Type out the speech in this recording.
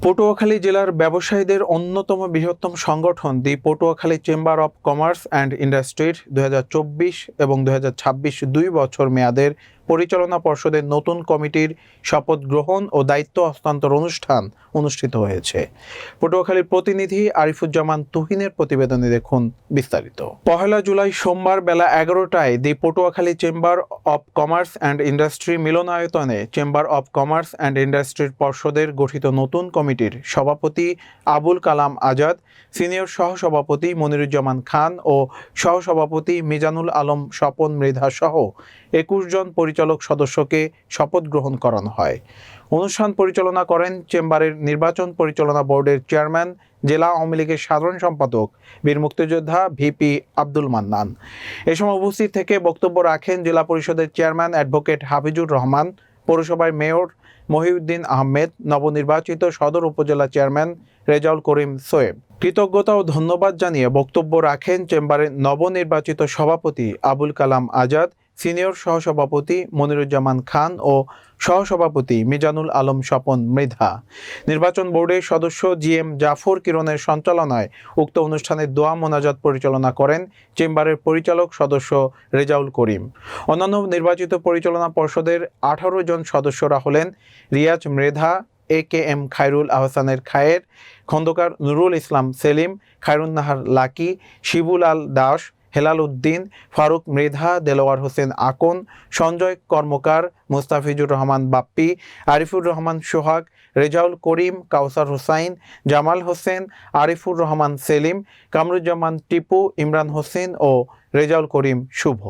পটুয়াখালী জেলার ব্যবসায়ীদের অন্যতম বৃহত্তম সংগঠন the Patuakhali chamber of commerce and ইন্ডাস্ট্রির দু এবং দু দুই বছর মেয়াদের পরিচালনা পর্ষদের নতুন কমিটির শপথ গ্রহণ ও দায়িত্ব হস্তান্তর অনুষ্ঠান অনুষ্ঠিত হয়েছে। পটুয়াখালীর প্রতিনিধি আরিফুজ্জামান তুহিনের প্রতিবেদনে দেখুন বিস্তারিত। পহেলা জুলাই সোমবার বেলা এগারোটায় the Patuakhali chamber of commerce and industry মিলনায়তনে চেম্বার অব কমার্স অ্যান্ড ইন্ডাস্ট্রির পর্ষদের গঠিত নতুন কমিটির সভাপতি আবুল কালাম আজাদ, সিনিয়র সহসভাপতি মনিরুজ্জামান খান ও সহসভাপতি মিজানুল আলম স্বপন মৃধা সহ একুশ জন পরিচালক সদস্যকে শপথ গ্রহণ করানো হয়। অনুষ্ঠান পরিচালনা করেন চেম্বারের নির্বাচন পরিচালনা বোর্ডের চেয়ারম্যান, জেলা আওয়ামী লীগের সাধারণ সম্পাদক, বীর মুক্তিযোদ্ধা ভিপি আব্দুল মান্নান। এ সময় উপস্থিত থেকে বক্তব্য রাখেন জেলা পরিষদের চেয়ারম্যান অ্যাডভোকেট হাফিজুর রহমান, পৌরসভার মেয়র মহিউদ্দিন আহমেদ, নবনির্বাচিত সদর উপজেলা চেয়ারম্যান রেজাউল করিম সোয়েব। কৃতজ্ঞতা ও ধন্যবাদ জানিয়ে বক্তব্য রাখেন চেম্বারের নবনির্বাচিত সভাপতি আবুল কালাম আজাদ সিনিয়র সহসভাপতি মনিরুজ্জামান খান ও সহসভাপতি মিজানুল আলম স্বপন মৃধা। নির্বাচন বোর্ডের সদস্য জি এম জাফর কিরণের সঞ্চালনায় উক্ত অনুষ্ঠানে দোয়া মোনাজাত পরিচালনা করেন চেম্বারের পরিচালক সদস্য রেজাউল করিম। অন্যান্য নির্বাচিত পরিচালনা পর্ষদের আঠারো জন সদস্যরা হলেন Riaz Mridha, A K M Khairul আহসানের খায়ের, খন্দকার নুরুল ইসলাম সেলিম খায়রুন নাহার লাকি শিবুল আল দাস হেলাল উদ্দিন ফারুক মৃধা, দেলোয়ার হোসেন আকন, সঞ্জয় কর্মকার, মুস্তাফিজুর রহমান বাপ্পি, আরিফুর রহমান সোহাগ, রেজাউল করিম, কাউসার হোসাইন, জামাল হোসেন, আরিফুর রহমান সেলিম, কামরুজ্জামান টিপু, ইমরান হোসেন ও রেজাউল করিম শুভ।